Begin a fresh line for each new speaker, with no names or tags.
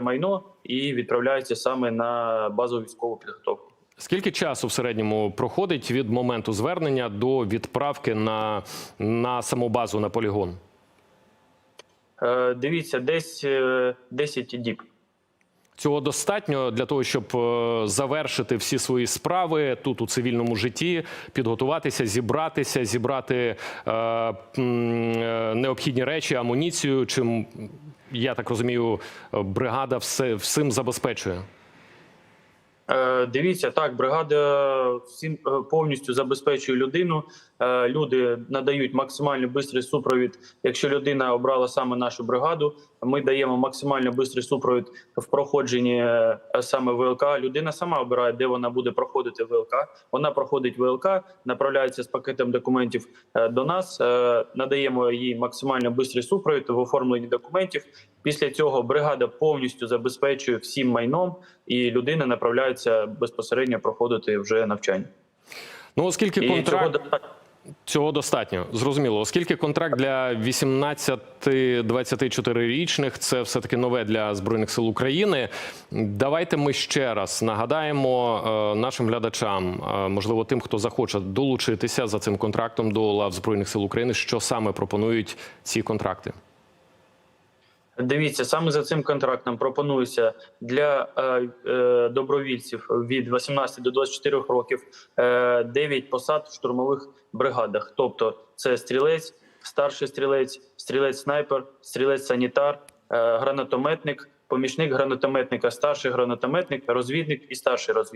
майно і відправляються саме на базову військову підготовку.
Скільки часу в середньому проходить від моменту звернення до відправки на, на саму базу на полігон?
Е, Дивіться, десь е, 10 діб.
Цього достатньо для того, щоб е, завершити всі свої справи тут у цивільному житті, підготуватися, зібратися, зібрати е, е, необхідні речі, амуніцію. Чим я так розумію, е, бригада все всім забезпечує.
Е, Дивіться, так, бригада всім е, повністю забезпечує людину. Е, Люди надають максимально швидкий супровід. Якщо людина обрала саме нашу бригаду, ми даємо максимально швидкий супровід в проходженні саме ВЛК. Людина сама обирає, де вона буде проходити ВЛК. Вона проходить ВЛК, направляється з пакетом документів до нас. Надаємо їй максимально швидкий супровід в оформленні документів. Після цього бригада повністю забезпечує всім майном, і людина направляється безпосередньо проходити вже навчання.
Ну, оскільки
І цього достатньо.
цього достатньо, зрозуміло. Оскільки контракт для 18-24-річних це все таки нове для збройних сил України. Давайте ми ще раз нагадаємо е, нашим глядачам, е, можливо, тим, хто захоче долучитися за цим контрактом до лав збройних сил України, що саме пропонують ці контракти.
Дивіться, саме за цим контрактом пропонується для е, е, добровільців від 18 до 24 років е, 9 посад в штурмових бригадах. Тобто, це стрілець, старший стрілець, стрілець-снайпер, стрілець-санітар, е, гранатометник, помічник гранатометника, старший гранатометник, розвідник і старший розвідник.